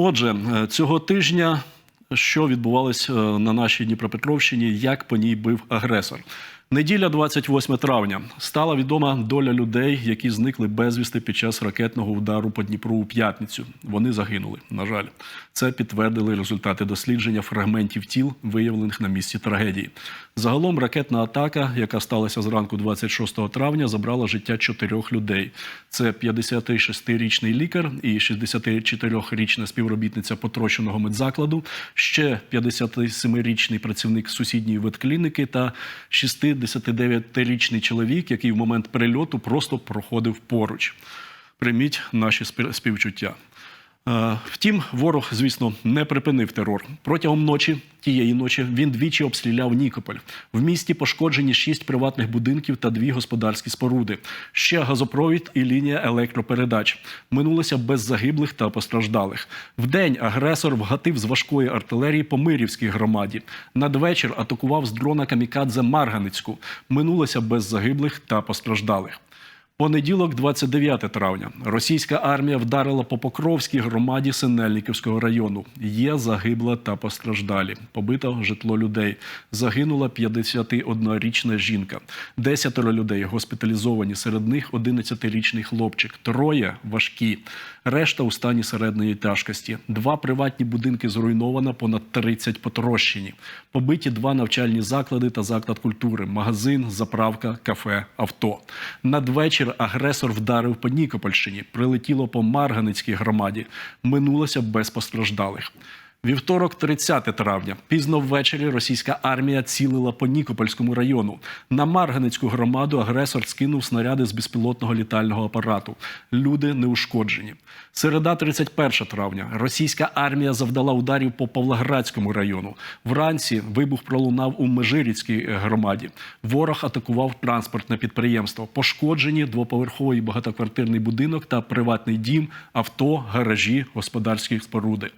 Отже, е, цього тижня що відбувалось е, на нашій Дніпропетровщині, як по ній бив агресор. Неділя, 28 травня, стала відома доля людей, які зникли безвісти під час ракетного удару по Дніпру у п'ятницю. Вони загинули. На жаль, це підтвердили результати дослідження фрагментів тіл, виявлених на місці трагедії. Загалом ракетна атака, яка сталася зранку 26 травня, забрала життя чотирьох людей. Це 56-річний лікар і 64-річна співробітниця потрощеного медзакладу, ще 57-річний працівник сусідньої ветклініки та 69-річний чоловік, який в момент перельоту просто проходив поруч. Прийміть наші співчуття. Е, Втім, ворог, звісно, не припинив терор. Протягом ночі, тієї ночі, він двічі обстріляв Нікополь. В місті пошкоджені шість приватних будинків та дві господарські споруди. Ще газопровід і лінія електропередач. Минулося без загиблих та постраждалих. Вдень агресор вгатив з важкої артилерії по Мирівській громаді. Надвечір атакував з дрона Камікадзе Марганицьку. Минулося без загиблих та постраждалих. Понеділок, 29 травня, російська армія вдарила по Покровській громаді Синельниківського району. Є загибла та постраждалі. Побито житло людей. Загинула 51-річна жінка. Десятеро людей госпіталізовані. Серед них 11-річний хлопчик. Троє важкі. Решта у стані середньої тяжкості. Два приватні будинки зруйновано, понад 30 потрощені. Побиті два навчальні заклади та заклад культури, магазин, заправка, кафе, авто. Надвечір агресор вдарив по Нікопольщині, прилетіло по Марганицькій громаді. Минулося без постраждалих. Вівторок, 30 травня, пізно ввечері російська армія цілила по Нікопольському району. На Марганицьку громаду агресор скинув снаряди з безпілотного літального апарату. Люди не ушкоджені. Середа, 31 травня, російська армія завдала ударів по Павлоградському району. Вранці вибух пролунав у Межиріцькій громаді. Ворог атакував транспортне підприємство. Пошкоджені двоповерховий багатоквартирний будинок та приватний дім, авто, гаражі, господарські споруди.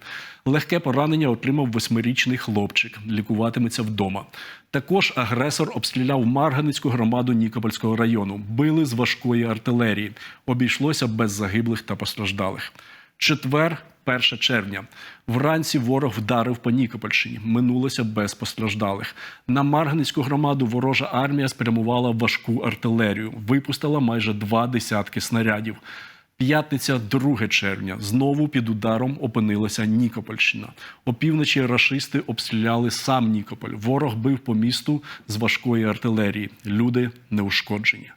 Легке поранення отримав восьмирічний хлопчик. Лікуватиметься вдома. Також агресор обстріляв Марганицьку громаду Нікопольського району. Били з важкої артилерії. Обійшлося без загиблих та постраждалих. Четвер, 1 червня. Вранці ворог вдарив по Нікопольщині. Минулося без постраждалих. На Марганицьку громаду ворожа армія спрямувала важку артилерію. Випустила майже два десятки снарядів. П'ятниця, 2 червня. Знову під ударом опинилася Нікопольщина. Опівночі рашисти обстріляли сам Нікополь. Ворог бив по місту з важкої артилерії. Люди не ушкоджені.